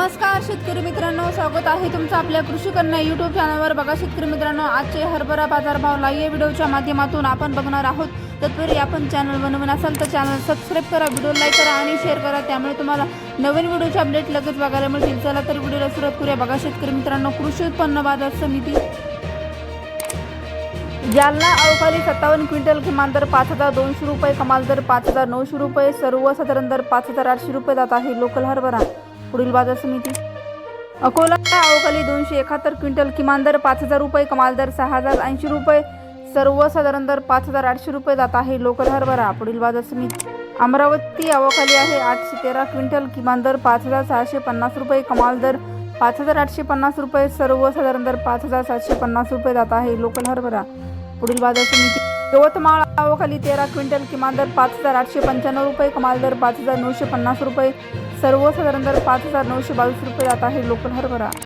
नमस्कार शेतकरी मित्रांनो. स्वागत आहे तुमचं आपल्या कृषी कन्या युट्यूब चॅनलवर बघा शेतकरी मित्रांनो आजचे हरभरा बाजारभाव लाईव्ह व्हिडिओच्या माध्यमातून आपण बघणार आहोत. तत्पूर्वी आपण चॅनल बनवून असाल तर चॅनल सबस्क्राईब करा व्हिडिओ लाईक करा आणि शेअर करा. त्यामुळे तुम्हाला नवीन व्हिडिओचे अपडेट लगेच बघायला मिळतील. चला तर व्हिडिओला सुरुवात करूया. बघा शेतकरी मित्रांनो कृषी उत्पन्न बाजार समिती. जालना अवकाळी सत्तावन्न क्विंटल किमान दर पाच हजार दोनशे रुपये कमाल दर पाच हजार नऊशे रुपये सर्वसाधारण दर पाच हजार आठशे रुपये जात आहे. लोकल हरभरा. पुढील बाजार समिती. अकोला अवकाली दोनशे एकाहत्तर क्विंटल किमान दर पाच हजार रुपये कमाल दर सहा हजार ऐंशी रुपये सर्वसाधारण दर पाच हजार आठशे रुपये जात आहे लोकल हरभरा पुढील बाजार समिती. अमरावती अवकाळी आहे आठशे तेरा क्विंटल किमान दर पाच हजार सहाशे पन्नास रुपये कमाल दर पाच हजार आठशे पन्नास रुपये सर्वसाधारण दर पाच हजार सातशे पन्नास रुपये जात आहे लोकल हरभरा पुढील बाजार समिती. यवतमाळ अवकाळी तेरा क्विंटल किमान दर पाच हजार आठशे पंच्याण्णव रुपये कमाल दर पाच हजार नऊशे पन्नास रुपये. सर्वसाधारण दर पाच हजार नऊशे बावीस रुपये. जात आहे लोकल हरभरा